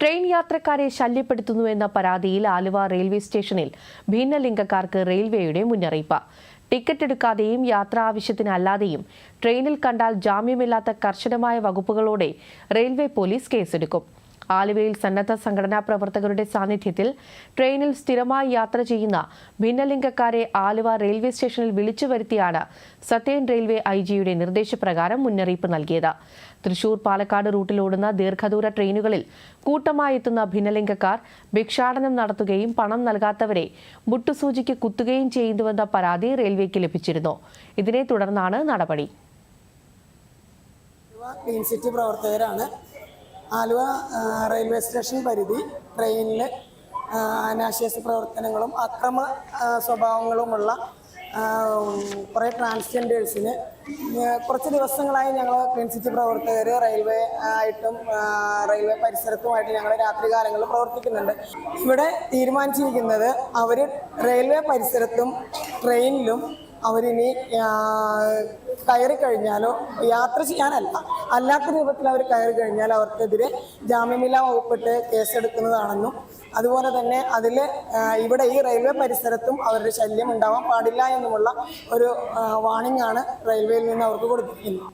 Train യാത്രക്കാരെ ശല്യപ്പെടുത്തുന്നുവെന്ന പരാതിയിൽ Aluva railway സ്റ്റേഷനിൽ ഭിന്നലിംഗക്കാർക്ക് റെയിൽവേയുടെ മുന്നറിയിപ്പ്. ടിക്കറ്റ് എടുക്കാതെയും യാത്രാ ആവശ്യത്തിനല്ലാതെയും ട്രെയിനിൽ കണ്ടാൽ ജാമ്യമില്ലാത്ത കർശനമായ വകുപ്പുകളോടെ റെയിൽവേ പോലീസ് കേസെടുക്കും. ആലുവയിൽ സന്നദ്ധ സംഘടനാ പ്രവർത്തകരുടെ സാന്നിധ്യത്തിൽ ട്രെയിനിൽ സ്ഥിരമായി യാത്ര ചെയ്യുന്ന ഭിന്നലിംഗക്കാരെ ആലുവ റെയിൽവേ സ്റ്റേഷനിൽ വിളിച്ചു വരുത്തിയാണ് സത്യൻ റെയിൽവേ ഐ ജിയുടെ നിർദ്ദേശപ്രകാരം മുന്നറിയിപ്പ് നൽകിയത്. തൃശൂർ പാലക്കാട് റൂട്ടിലോടുന്ന ദീർഘദൂര ട്രെയിനുകളിൽ കൂട്ടമായി എത്തുന്ന ഭിന്നലിംഗക്കാർ ഭിക്ഷാടനം നടത്തുകയും പണം നൽകാത്തവരെ മുട്ടുസൂചിക്ക് കുത്തുകയും ചെയ്യുന്നുവെന്ന പരാതി റെയിൽവേക്ക് ലഭിച്ചിരുന്നു. ഇതിനെ തുടർന്നാണ് നടപടി. ക്ലീൻ സിറ്റി പ്രവർത്തകരാണ് ആലുവ റെയിൽവേ സ്റ്റേഷൻ പരിധി ട്രെയിനിൽ അനാശാസ്യ പ്രവർത്തനങ്ങളും അക്രമ സ്വഭാവങ്ങളുമുള്ള കുറേ ട്രാൻസ്ജെൻഡേഴ്സിന് കുറച്ച് ദിവസങ്ങളായി ഞങ്ങൾ ക്ലീൻ സിറ്റി പ്രവർത്തകർ റെയിൽവേ ആയിട്ടും റെയിൽവേ പരിസരത്തുമായിട്ട് ഞങ്ങൾ രാത്രികാലങ്ങളിൽ പ്രവർത്തിക്കുന്നുണ്ട്. ഇവിടെ തീരുമാനിച്ചിരിക്കുന്നത് അവർ റെയിൽവേ പരിസരത്തും ട്രെയിനിലും അവരിനി കയറി കഴിഞ്ഞാലോ യാത്ര ചെയ്യാനല്ല. അല്ലാത്ത രൂപത്തിൽ അവർ കയറി കഴിഞ്ഞാൽ അവർക്കെതിരെ ജാമ്യമില്ലാ വകുപ്പിട്ട് കേസെടുക്കുന്നതാണെന്നും അതുപോലെ തന്നെ അതിൽ ഇവിടെ ഈ റെയിൽവേ പരിസരത്തും അവരുടെ ശല്യം ഉണ്ടാവാൻ പാടില്ല എന്നുമുള്ള ഒരു വാണിംഗ് ആണ് റെയിൽവേയിൽ നിന്ന് അവർക്ക് കൊടുത്തിരിക്കുന്നത്.